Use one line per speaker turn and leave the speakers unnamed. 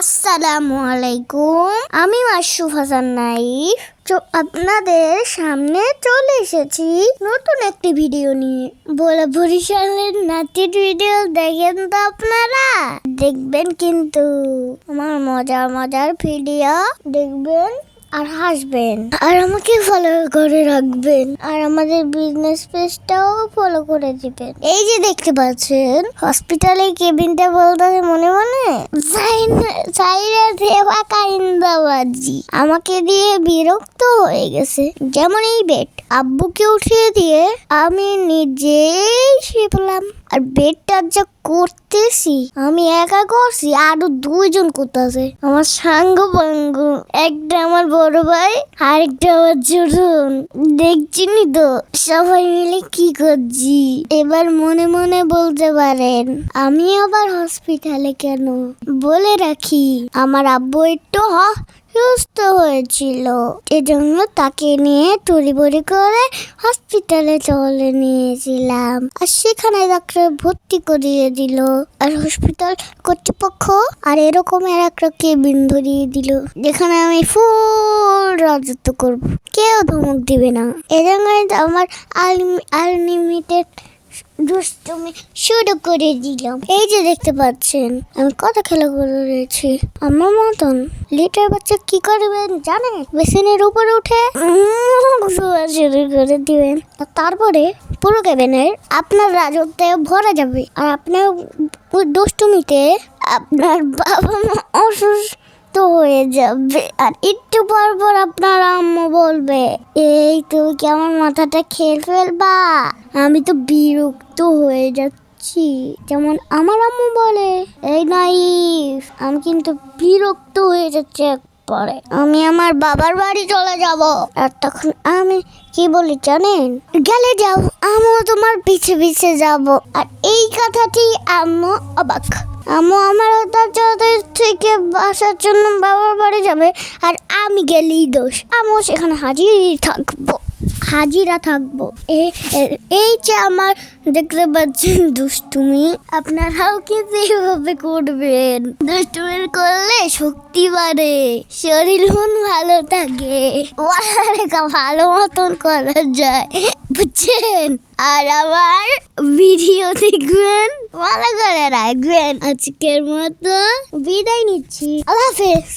আসসালামু আলাইকুম। আমি মাসুফ হাসান নাইফ। আপনাদের সামনে চলে এসেছি নতুন একটি ভিডিও নিয়ে। বলে বরিশালের নাতির ভিডিও দেখেন তো আপনারা? দেখবেন কিন্তু। আমার মজার মজার ভিডিও দেখবেন আর হাসবেন। আর আমাকে ফলো করে রাখবেন। আর আমাদের বিজনেস পেজটাও ফলো করে দিবেন। এই যে দেখতে পাচ্ছেন হসপিটালে কেবিনটা বলতে মনে মনে? সাইরা আমাকে দিয়ে বিরক্ত হয়ে গেছে। যেমন এই বেড আব্বুকে উঠিয়ে দিয়ে আমি নিজেই শিখলাম। আর বেডটা যা করতেছি, আমি একা করছি, আরও দুইজন করতেছে। আমার সাঙ্গ পাঙ্গ একটা আমার বড় ভাই, আরেকটা আমার ছোট দেখছি দেখছিনি তো, সবাই মিলে কি করছি? এবার মনে মনে বলতে পারেন, আমি আবার হসপিটালে কেন? বলে রাখি, আমার আব্বু একটু হ- সুস্থ হয়েছিল। এজন্য তাকে নিয়ে তড়িবড়ি করে হসপিটালে চলে নিয়েছিলাম। আর সেখানে ডাক্তার ভর্তি করিয়ে দিল। আর হসপিটাল কর্তৃপক্ষ আর এরকম আর একটা কেবিন ধরিয়ে দিল। যেখানে আমি ফুল রাজত্ব করব। কেউ ধমক দিবে না। এজন্য আমার আনলিমিটেড দুষ্টুমি শুরু করে দিলাম। এই যে দেখতে পাচ্ছেন, আমি কত খেলা করে রয়েছি আমার মতন লিটার বাচ্চা কি করবেন জানেন? বেসিনের উপরে উঠে শুরু করে দিবেন। তারপরে পুরো কেবিনের আপনার রাজত্বে ভরা যাবে। আর আপনার দুষ্টুমিতে আপনার বাবা মা অসুস্থ হয়ে যাবে। আর একটু পর পর আপনার আম্মু বলবে, এই তুমি কি আমার মাথাটা খেয়ে ফেলবা? আমি তো বিরক্ত হয়ে যাচ্ছি। যেমন আমার আম্মু বলে, এই নাই আমি কিন্তু বিরক্ত হয়ে যাচ্ছি পরে। আমি আমার বাবার বাড়ি চলে যাব। আর তখন আমি কি বলি জানেন? গেলে যাও, আমিও তোমার পিছে পিছে যাব। আর এই কথাটি আম্মু অবাক। আম্মু, আমার তাদের থেকে বাসার জন্য বাবার বাড়ি যাবে, আর আমি গেলেই দোষ। আমিও সেখানে হাজির থাকব। হাজিরা থাকব। এই যে আমার দেখতে পাচ্ছেন দুষ্টুমি, আপনারাও কিন্তু এইভাবে করবেন। দুষ্টুমি করলে শক্তি বাড়ে, শরীর মন ভালো থাকে। ভালো মতন করা যায়। বুঝছেন? আর আমার ভিডিও দেখবেন, ভালো করে রাখবেন। আজকের মতো বিদায় নিচ্ছি। আল্লাহ হাফেজ।